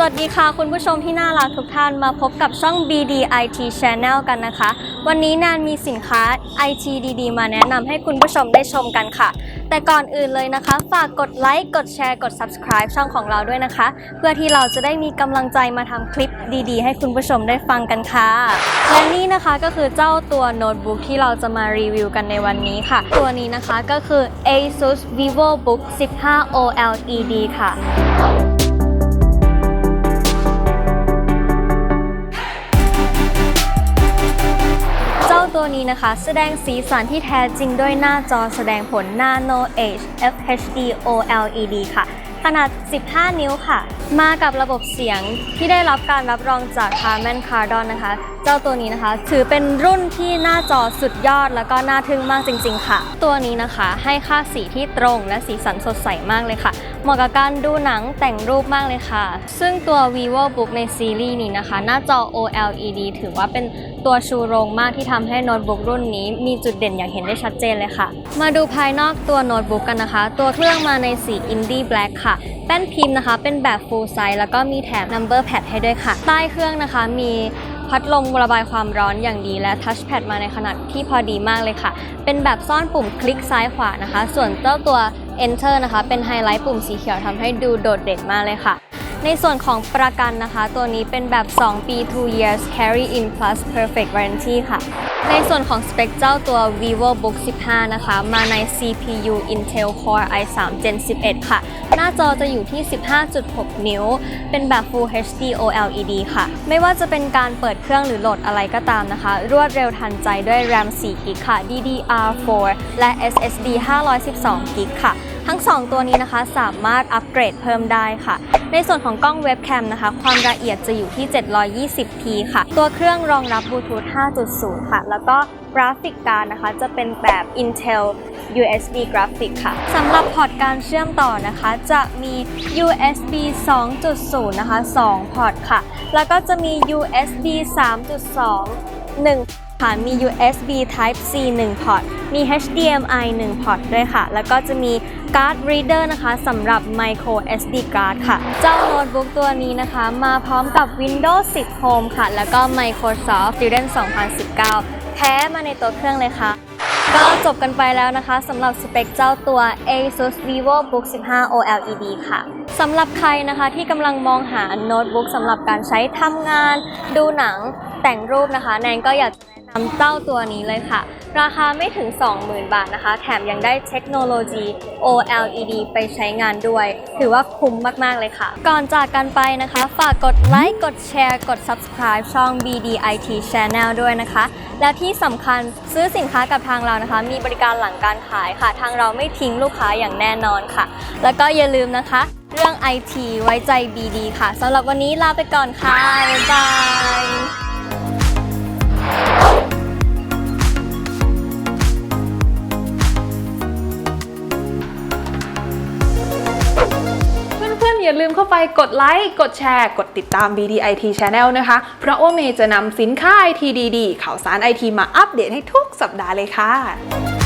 สวัสดีค่ะคุณผู้ชมที่น่ารักทุกท่านมาพบกับช่อง BD IT Channel กันนะคะ วันนี้แนนมีสินค้า IT ดีๆ มาแนะนำให้คุณผู้ชมได้ชมกันค่ะ แต่ก่อนอื่นเลยนะคะ ฝากกดไลค์กดแชร์กด subscribe ช่องของเราด้วยนะคะ เพื่อที่เราจะได้มีกำลังใจมาทำคลิปดีๆ ให้คุณผู้ชมได้ฟังกันค่ะ และนี่นะคะก็คือเจ้าตัวโน้ตบุ๊กที่เราจะมารีวิวกันในวันนี้ค่ะ ตัวนี้นะคะก็คือ ASUS VivoBook 15 OLED ค่ะ นะคะ แสดงสีสันที่แท้จริงด้วยหน้าจอแสดงผล Nano Edge FHD OLED ค่ะ ขนาด 15 นิ้วค่ะ มากับระบบเสียงที่ได้รับการรับรองจาก Harman Kardon นะคะ เจ้าตัวนี้นะคะ ถือเป็นรุ่นที่หน้าจอสุดยอดแล้วก็น่าทึ่งมากจริง ๆ ค่ะ ตัวนี้นะคะให้ค่าสีที่ตรงและสีสันสดใสมากเลยค่ะ มาะกับการดูหนังแต่งรูปมากเลยค่ะ ซึ่งตัว vivo book ในซีรีส์นี้นะคะ หน้าจอ OLED ถือว่าเป็นตัวชูโรงมากที่ทำให้โน้ตบุ๊กรุ่นนี้มีจุดเด่นอย่างเห็นได้ชัดเจนเลยค่ะ มาดูภายนอกตัวโน้ตบุ๊กกันนะคะ ตัวเครื่องมาในสี Indie Black ค่ะ แป้นพิมพ์นะคะ เป็นแบบ full size แล้วก็มีแถม number pad ให้ด้วยค่ะ ใต้เครื่องนะคะมีพัดลมระบายความร้อนอย่างดีและทัชแพดมาในขนาดที่พอดีมากเลยค่ะ เป็นแบบซ่อนปุ่มคลิกซ้ายขวานะคะ ส่วนเจ้าตัว Enter นะคะ เป็นไฮไลท์ปุ่มสีเขียวทำให้ดูโดดเด่นมากเลยค่ะ ในส่วนของประกันนะคะ ตัวนี้เป็นแบบ 2 ปี 2 years carry in plus perfect warranty ค่ะ ในส่วนของสเปคเจ้าตัว vivo book 15 นะคะ มาใน CPU Intel Core i3 Gen 11 ค่ะ หน้าจอจะอยู่ที่ 15.6 นิ้ว เป็นแบบ Full HD OLED ค่ะ ไม่ว่าจะเป็นการเปิดเครื่องหรือโหลดอะไรก็ตามนะคะ รวดเร็วทันใจด้วย RAM 4 GB ค่ะ DDR4 และ SSD 512 GB ค่ะ ทั้ง 2 ตัวนี้นะคะสามารถอัปเกรดเพิ่มได้ค่ะ ในส่วนของกล้องเว็บแคมนะคะ ความละเอียดจะอยู่ที่ 720p ค่ะ ตัวเครื่องรองรับบลูทูธ 5.0 ค่ะ แล้วก็กราฟิกการนะคะจะเป็นแบบ Intel USB Graphic ค่ะสำหรับพอร์ตการเชื่อมต่อนะคะ จะมี USB 2.0 นะคะ 2 พอร์ตค่ะ แล้วก็จะมี USB 3.2 1 ค่ะมี USB Type C 1พอร์ตมี HDMI 1พอร์ตด้วยค่ะ แล้วก็จะมีการ์ด Reader นะคะสำหรับ Micro SD card ค่ะ เจ้าโน้ตบุ๊กตัวนี้นะคะ มาพร้อมกับ Windows 10 Home ค่ะ แล้วก็ Microsoft Student 2019แท้มาในตัวเครื่องเลยค่ะก็จบกันไปแล้วนะคะสำหรับสเปคเจ้าตัว ASUS VivoBook 15 OLED ค่ะสำหรับใครนะคะที่กำลังมองหาโน้ตบุ๊กสำหรับการใช้ทำงาน ดูหนังแต่งรูปนะคะ แนนก็อยากจะ นำเจ้าตัวนี้เลยค่ะ ราคาไม่ถึง 20,000 บาทนะคะ แถมยังได้เทคโนโลยี OLED ไปใช้งานด้วย ถือว่าคุ้มมาก ๆ เลยค่ะ ก่อนจากกันไปนะคะ ฝากกดไลค์ กดแชร์ กด subscribe ช่อง BDIT Channel ด้วยนะคะ และที่สำคัญซื้อสินค้ากับทางเรานะคะ มีบริการหลังการขายค่ะ ทางเราไม่ทิ้งลูกค้าอย่างแน่นอนค่ะ แล้วก็อย่าลืมนะคะ เรื่อง IT ไว้ใจ BD ค่ะสำหรับวันนี้ลาไปก่อนค่ะบ๊ายบาย อย่าลืมเข้าไปกดไลค์กดแชร์ กดติดตาม BDIT Channel นะคะ เพราะว่าเมย์จะนำสินค้า IT ดีๆข่าวสาร IT มาอัปเดตให้ทุกสัปดาห์เลยค่ะ